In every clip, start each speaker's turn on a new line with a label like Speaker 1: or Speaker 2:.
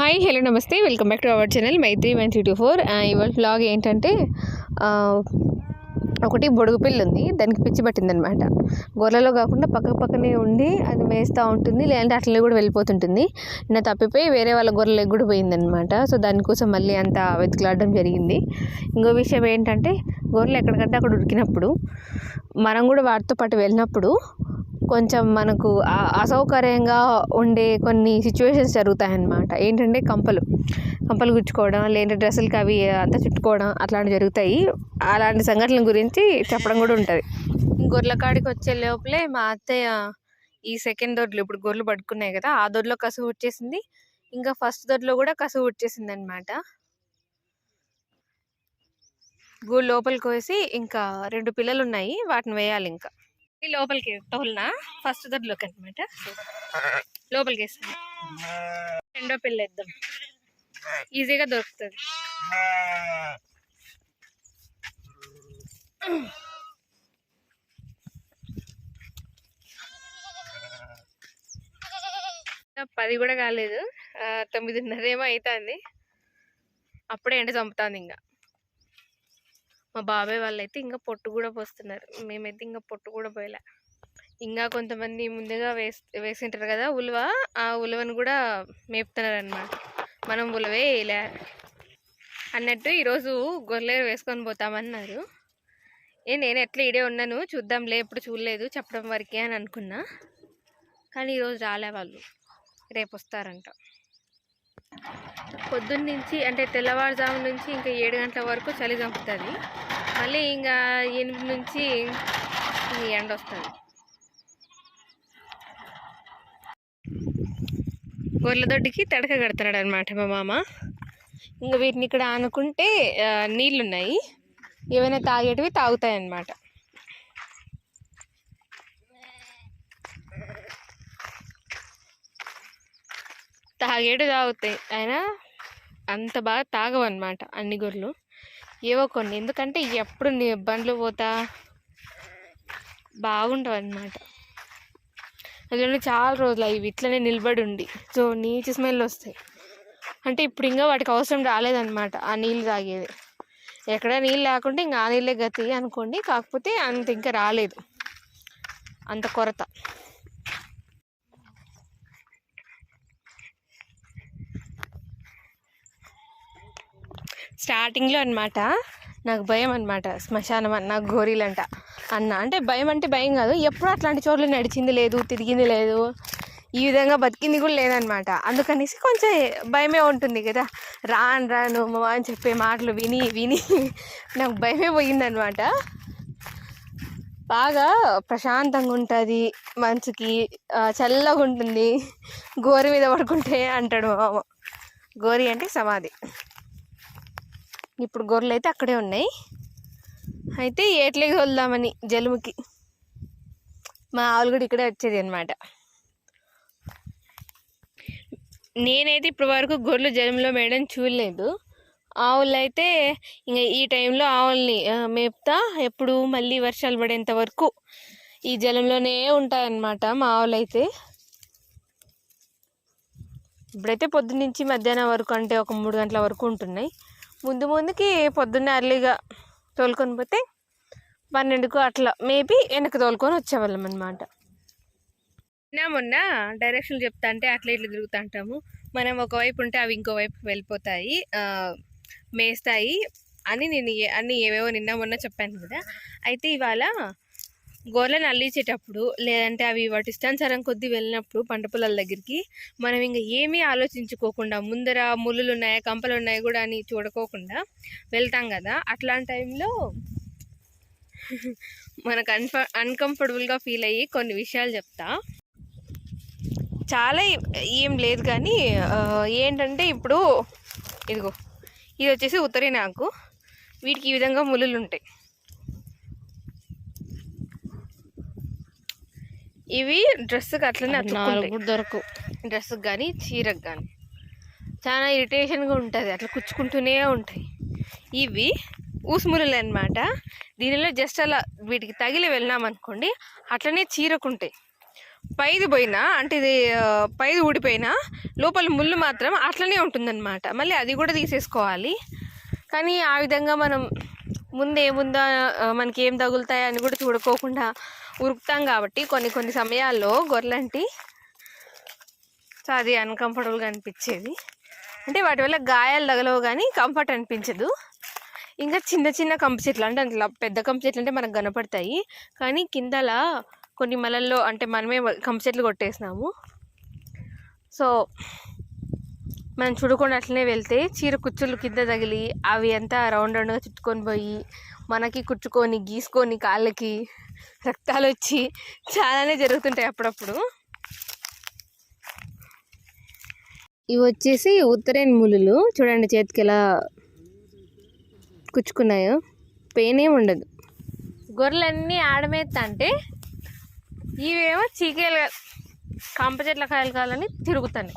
Speaker 1: Hi hello namaste. Welcome back to our channel Maitri one three two four ఇవాళ blog ఏంటంటే ఒకటి బొడుగు పిల్లి ఉంది. దానికి పిచ్చి పట్టిందనమాట గొర్రెలో కాకుండా పక్క పక్కనే ఉండి అది మేస్తూ ఉంటుంది లేదంటే అట్లనే కూడా వెళ్ళిపోతుంటుంది. నా తప్పిపోయి వేరే వాళ్ళ గొర్రెలకు కూడా పోయిందనమాట సో దానికోసం మళ్ళీ అంత వెతుకులాడడం జరిగింది. ఇంకో విషయం ఏంటంటే గొర్రెలు ఎక్కడికంటే అక్కడ ఉరికినప్పుడు మనం కూడా వాటితో పాటు వెళ్ళినప్పుడు కొంచెం మనకు అసౌకర్యంగా ఉండే కొన్ని సిచ్యువేషన్స్ జరుగుతాయన్నమాట. ఏంటంటే కంపలు. కంపలు గుచ్చుకోవడం లేదంటే డ్రెస్సులకి అవి అంతా చుట్టుకోవడం అట్లాంటివి జరుగుతాయి. అలాంటి సంఘటనల గురించి చెప్పడం కూడా ఉంటుంది. గొర్రెల కాడికి వచ్చే లోపలే మా అత్తయ్య ఈ సెకండ్ దొడ్లు ఇప్పుడు గొర్రెలు పడుకున్నాయి కదా ఆ దొడ్లో కసువు వచ్చేసింది. ఇంకా ఫస్ట్ దొడ్లో కూడా కసువు వచ్చేసింది అనమాట గూడు లోపలికి వేసి ఇంకా రెండు పిల్లలు ఉన్నాయి వాటిని వేయాలి ఇంకా. లోపలికి టోల్నా ఫస్ట్ దొడ్లోకి అనమాట లోపలికి వేస్తాను రెండో పిల్ల ఇద్దాం. ఈజీగా దొరుకుతుంది. పది కూడా కాలేదు. తొమ్మిదిన్నరేమో అవుతుంది అప్పుడే ఎండ చంపుతుంది ఇంకా. మా బాబాయ్ వాళ్ళైతే ఇంకా పొట్టు కూడా పోస్తున్నారు. మేమైతే ఇంకా పొట్టు కూడా పోయలే. ఇంకా కొంతమంది ముందుగా వేసి వేసింటారు కదా ఉలువ. ఆ ఉలువను కూడా మేపుతున్నారు అనమాట మనం ఉలవే వేయలే అన్నట్టు ఈరోజు గొర్రెలు వేసుకొని పోతామన్నారు. ఏ నేను ఎట్లా ఇడే ఉన్నాను? చూద్దాంలే ఎప్పుడు చూడలేదు చెప్పడం వరకే అని అనుకున్నా. కానీ ఈరోజు రాలే వాళ్ళు. రేపు వస్తారంట పొద్దున్న నుంచి అంటే తెల్లవారుజాము నుంచి ఇంకా ఏడు గంటల వరకు చలి చంపుతుంది. మళ్ళీ ఇంకా ఎనిమిది నుంచి ఎండ వస్తుంది. గొర్రెల దొడ్డికి తడక కడుతున్నాడు అనమాట మా మామ. ఇంకా వీటిని ఇక్కడ ఆనుకుంటే నీళ్ళు ఉన్నాయి ఏవైనా తాగేటివి తాగుతాయి అన్నమాట తాగేడు తాగుతాయి. అయినా అంత బాగా తాగవు అనమాట అన్ని గొర్రెలు. ఏవో కొన్ని. ఎందుకంటే ఎప్పుడు నీ బండ్లు పోతా బాగుంటావు అనమాట అందులో చాలా రోజులు అవి ఇట్లనే నిలబడి ఉండి సో నీచు స్మెల్ వస్తాయి. అంటే ఇప్పుడు ఇంకా వాటికి అవసరం రాలేదన్నమాట ఆ నీళ్ళు తాగేది. ఎక్కడ నీళ్ళు లేకుంటే ఇంకా ఆ నీళ్ళే గతి అనుకోండి. కాకపోతే అంత ఇంకా రాలేదు. అంత కొరత. స్టార్టింగ్లో అనమాట నాకు భయం అనమాట శ్మశానం అన్న గోరీలంట అన్న. అంటే భయం అంటే భయం కాదు ఎప్పుడు అట్లాంటి చోట్ల నడిచింది లేదు తిరిగింది లేదు ఈ విధంగా బతికింది కూడా లేదనమాట అందుకనేసి కొంచెం భయమే ఉంటుంది కదా రాను రాను మా అని చెప్పే మాటలు విని విని నాకు భయమే పోయిందనమాట బాగా ప్రశాంతంగా ఉంటుంది మనసుకి చల్లగా ఉంటుంది గోరి మీద పడుకుంటే అంటాడు మామ. గోరి అంటే సమాధి. ఇప్పుడు గొర్రెలు అయితే అక్కడే ఉన్నాయి. అయితే ఏట్లేకి వదులుదామని జలుముకి మా ఆవులు కూడా ఇక్కడే వచ్చేది అనమాట నేనైతే ఇప్పటి వరకు గొర్రెలు జలంలో మేయడం చూడలేదు. ఆవులు అయితే ఇంకా ఈ టైంలో ఆవుల్ని మేపుతా ఎప్పుడు మళ్ళీ వర్షాలు పడేంత వరకు ఈ జలంలోనే ఉంటాయన్నమాట మా ఆవులు అయితే ఇప్పుడైతే పొద్దున్నుంచి మధ్యాహ్నం వరకు అంటే ఒక మూడు గంటల వరకు ఉంటున్నాయి. ముందు ముందుకి పొద్దున్నే అర్లీగా తోలుకొని పోతే పన్నెండుకు అట్లా మేబీ వెనక తోలుకొని వచ్చేవాళ్ళం అనమాట నిన్న మొన్న డైరెక్షన్ చెప్తా అంటే అట్లా ఇట్లా తిరుగుతూ ఉంటాము మనం ఒకవైపు ఉంటే అవి ఇంకోవైపు వెళ్ళిపోతాయి మేస్తాయి అని నేను ఏ- అన్ని ఏవేవో నిన్న మొన్న చెప్పాను కదా. అయితే ఇవాళ గోర్లను అల్లించేటప్పుడు లేదంటే అవి వాటి ఇష్టానుసారం కొద్దీ వెళ్ళినప్పుడు పంట పొలాల దగ్గరికి మనం ఇంకా ఏమీ ఆలోచించుకోకుండా ముందర ముళ్ళులు ఉన్నాయా కంపలు ఉన్నాయా కూడా అని చూడకోకుండా వెళ్తాం కదా. అట్లాంటి టైంలో మనకు అన్ఫ అన్కంఫర్టబుల్గా ఫీల్ అయ్యి కొన్ని విషయాలు చెప్తా. చాలా ఏం లేదు కానీ ఏంటంటే ఇప్పుడు ఇదిగో ఇది వచ్చేసి ఉత్తరే నాకు వీటికి ఈ విధంగా ములులు ఉంటాయి ఇవి డ్రెస్కి అట్లనే అతుక్కుంటాయి.
Speaker 2: దొరకవు.
Speaker 1: డ్రెస్కి కానీ చీరకు కానీ చాలా ఇరిటేషన్గా ఉంటుంది. అట్లా కుచ్చుకుంటూనే ఉంటాయి. ఇవి ఊసుములు అనమాట దీనిలో జస్ట్ అలా వీటికి తగిలి వెళ్ళినామనుకోండి అట్లనే చీరకుంటాయి పైది పోయినా అంటే ఇది పైది ఊడిపోయినా లోపల ముళ్ళు మాత్రం అట్లనే ఉంటుందన్నమాట. మళ్ళీ అది కూడా తీసేసుకోవాలి. కానీ ఆ విధంగా మనం ముందేముందా మనకి ఏం తగులుతాయి అని కూడా చూడుకోకుండా ఉరుకుతాం కాబట్టి కొన్ని కొన్ని సమయాల్లో గొర్రెలంటి అది అన్కంఫర్టబుల్గా అనిపించేది అంటే వాటి వల్ల గాయాలు తగలవు కానీ కంఫర్ట్ అనిపించదు. ఇంకా చిన్న చిన్న కంప చెట్లు అంటే అట్లా పెద్ద కంప చెట్లు అంటే మనకు కనపడతాయి. కానీ కిందలా కొన్ని మలల్లో అంటే మనమే కంప చెట్లు కొట్టేసినాము. సో మనం చూడకుండా అట్లనే వెళ్తే చీర కుచ్చులు కింద తగిలి అవి అంతా రౌండ్ రౌండ్గా చుట్టుకొని పోయి మనకి కుచ్చుకొని గీసుకొని కాళ్ళకి రక్తాలు వచ్చి చాలానే జరుగుతుంటాయి అప్పుడప్పుడు. ఇవి వచ్చేసి ఉత్తరేన్ ములులు. చూడండి చేతికి ఎలా కుచ్చుకున్నాయో. పెయిన్ ఏమి ఉండదు. గొర్రెలన్నీ ఆడమేత్త అంటే ఇవేమో చీకేలు కంప చెట్ల కాయలు కావాలని తిరుగుతాయి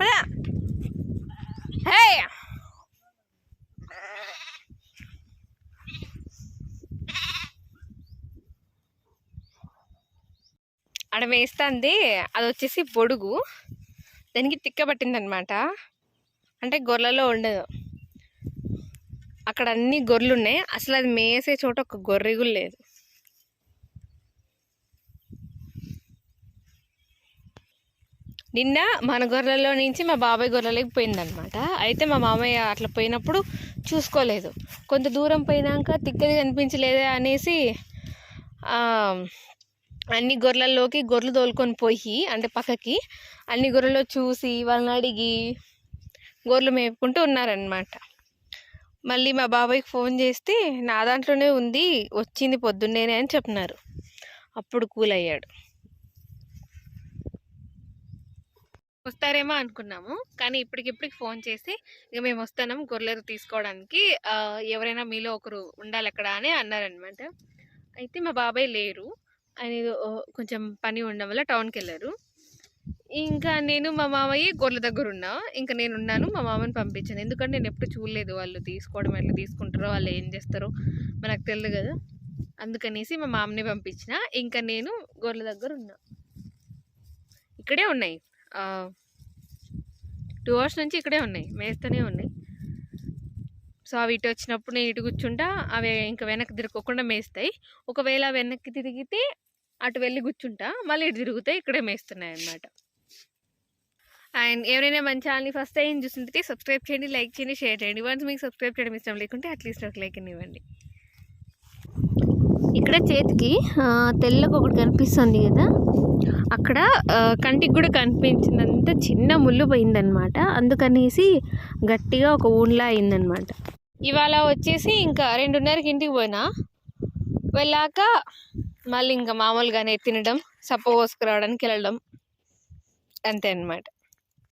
Speaker 1: పదా. Hey! ఆడ వేస్తుంది. అది వచ్చేసి బొడుగు. దానికి తిక్క పట్టిందనమాట. అంటే గొర్రెలో ఉండదు. అక్కడ అన్ని గొర్రెలు ఉన్నాయి అసలు అది మేసే చోట ఒక గొర్రె కూడా లేదు. నిన్న మన గొర్రెల్లో నుంచి మా బాబాయ్ గొర్రెలకి పోయిందనమాట అయితే మా మామయ్య అట్లా పోయినప్పుడు చూసుకోలేదు. కొంత దూరం పోయినాక తిక్కది కనిపించలేదే అనేసి అన్ని గొర్రెల్లోకి గొర్రెలు తోలుకొని పోయి అంటే పక్కకి అన్ని గొర్రెలు చూసి వాళ్ళని అడిగి గొర్రెలు మేపుకుంటూ ఉన్నారనమాట మళ్ళీ మా బాబాయ్కి ఫోన్ చేస్తే నా దాంట్లోనే ఉంది వచ్చింది పొద్దున్నేనే అని చెప్పినారు. అప్పుడు కూల్ అయ్యాడు వస్తారేమో అనుకున్నాము. కానీ ఇప్పటికిప్పటికి ఫోన్ చేసి ఇక మేము వస్తున్నాం గొర్రెలు తీసుకోవడానికి. ఎవరైనా మీలో ఒకరు ఉండాలి అక్కడ అని అన్నారనమాట అయితే మా బాబాయ్ లేరు. ఆయన కొంచెం పని ఉండడం వల్ల టౌన్కి వెళ్ళారు ఇంకా నేను మా మామయ్య గొర్రెల దగ్గర ఉన్నా ఇంకా నేను ఉన్నాను మా మామని పంపించాను. ఎందుకంటే నేను ఎప్పుడు చూడలేదు వాళ్ళు తీసుకోవడం ఎట్లా తీసుకుంటారో వాళ్ళు ఏం చేస్తారో మనకు తెలియదు కదా. అందుకనేసి మా మామని పంపించిన. ఇంకా నేను గొర్రెల దగ్గర ఉన్నా ఇక్కడే ఉన్నాయి. టూ అవర్స్ నుంచి ఇక్కడే ఉన్నాయి మేస్తూనే ఉన్నాయి. సో అవి ఇటు వచ్చినప్పుడు నేను ఇటు కూర్చుంటా అవి ఇంకా వెనక్కి తిరగకుండా మేస్తాయి. ఒకవేళ వెనక్కి తిరిగితే అటు వెళ్ళి కూర్చుంటా మళ్ళీ ఇటు తిరుగుతాయి ఇక్కడే మేస్తున్నాయి అన్నమాట. అండ్ ఎవరైనా మన ఛానల్ని ఫస్ట్ టైం చూస్తుంటే సబ్స్క్రైబ్ చేయండి లైక్ చేయండి షేర్ చేయండి. వన్స్ మీకు సబ్స్క్రైబ్ చేయడం ఇష్టం లేకుంటే అట్లీస్ట్ ఒక లైక్ ఇవ్వండి. ఇక్కడ చేతికి తెల్లకి ఒకటి కనిపిస్తుంది కదా? అక్కడ కంటికి కూడా కనిపించినంత చిన్న ముళ్ళు పోయిందనమాట. అందుకనేసి గట్టిగా ఒక ఊన్లా అయిందనమాట. ఇవాళ వచ్చేసి ఇంకా రెండున్నరకి ఇంటికి పోయినా. వెళ్ళాక మళ్ళీ ఇంకా మామూలుగానే తినడం సప్ప పోసుకురావడానికి వెళ్ళడం అంతే అనమాట